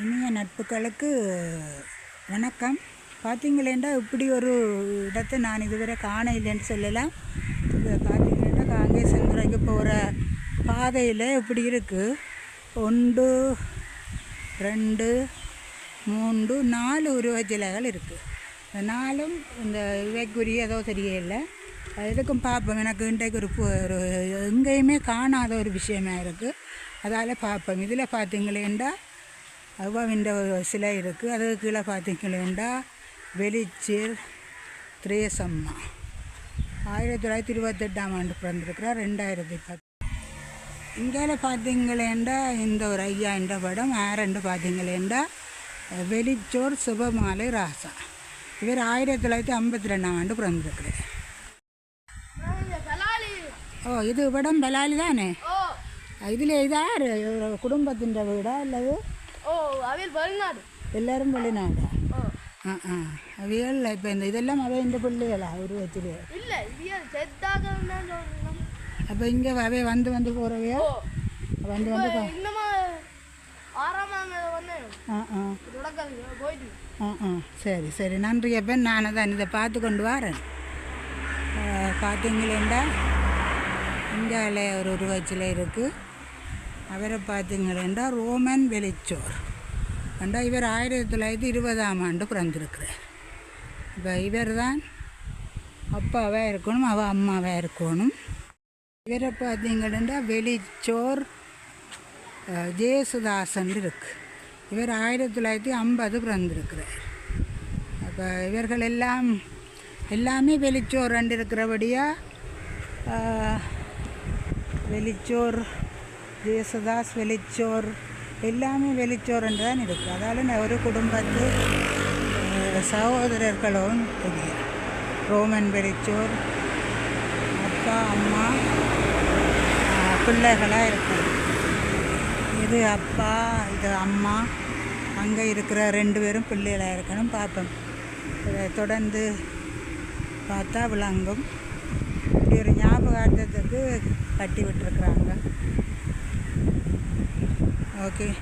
இனிய நட்புகளுக்கு வணக்கம். பார்த்தீங்களேண்டா இப்படி ஒரு இடத்தை நான் இதுவரை காண இல்லைன்னு சொல்லலாம். பார்த்தீங்கன்னா பார்த்தீங்களேண்டா காங்கேசந்துறைக்கு போகிற பாதையில் இப்படி இருக்குது ஒன்று ரெண்டு மூன்று நாலு உருவச்சிலைகள் இருக்குது நாலும் இந்த இவைக்குரிய ஏதோ தெரியல எதுக்கும் பார்ப்போம். எனக்கு இன்றைக்கு ஒரு ஒரு எங்கேயுமே காணாத ஒரு விஷயமா இருக்குது அதால் பார்ப்போம். இதில் பார்த்தீங்களேண்டா அவ்வாவின்ற ஒரு சிலை இருக்குது அதுக்கு கீழே பார்த்தீங்களேண்டா வெளிச்சீர் திரேசம்மா. ஆயிரத்தி தொள்ளாயிரத்தி இருபத்தெட்டாம் ஆண்டு பிறந்திருக்கிறார். ரெண்டாயிரத்தி பத்து இங்கே பார்த்தீங்களேண்டா இந்த ஒரு ஐயா என்ற படம் ஆரண்டு பார்த்தீங்களேண்டா வெளிச்சோர் சுபமாலை ராசா. இவர் ஆயிரத்தி தொள்ளாயிரத்தி ஐம்பத்தி ரெண்டாம் ஆண்டு பிறந்திருக்கிறார். ஓ இது படம் பலாலி தானே? இதில் இதார்? குடும்பத்தின் வீடா அல்லது ஓ அவையில் வெளிநாடு எல்லாரும் வெளிநாடா ஆ ஆ அவைகள் இப்போ இந்த இதெல்லாம் அவை இந்த பிள்ளைகளா உருவத்தில் இல்லை இது செத்தாக அப்போ இங்கே அவை வந்து வந்து போகிறவையா வந்து வந்து இன்னமா ஆறாம் ஆ ஆ போயிட்டு ஆ ஆ சரி சரி நன்றி அப்போ நான் தான் இதை பார்த்து கொண்டு வரேன் பார்த்தீங்களேண்டா இந்தியாவில் ஒரு உருவச்சிலை இருக்குது அவரை பார்த்தீங்களேண்டா ரோமன் வெளிச்சோர் கண்டா இவர் ஆயிரத்தி தொள்ளாயிரத்தி இருபதாம் ஆண்டு பிறந்திருக்கிறார். இப்போ இவர் தான் அப்பாவாக இருக்கணும் அவள் அம்மாவாக இருக்கணும். இவரை பார்த்தீங்கன்னா வெளிச்சோர் அஹ், ஜேசுதாசன் இருக்கு. இவர் ஆயிரத்தி தொள்ளாயிரத்தி ஐம்பது பிறந்திருக்கிறார். அப்போ இவர்கள் எல்லாம் எல்லாமே வெளிச்சோர் ரெண்டு இருக்கிறபடியாக வெளிச்சோர் ஜேசுதாஸ் வெளிச்சோர் எல்லாமே வெளிச்சோர் என்று தான் இருக்குது அதால் நான் ஒரு குடும்பத்து சகோதரர்களும் தெரியும் ரோமன் வெளிச்சோர் அப்பா அம்மா பிள்ளைகளாக இருக்குது இது அப்பா இது அம்மா அங்கே இருக்கிற ரெண்டு பேரும் பிள்ளைகளாக இருக்கணும் பார்ப்போம் இதை தொடர்ந்து பார்த்தா விளங்கும். இப்படி ஒரு ஞாபகார்த்தத்துக்கு கட்டி விட்டுருக்குறாங்க. okay.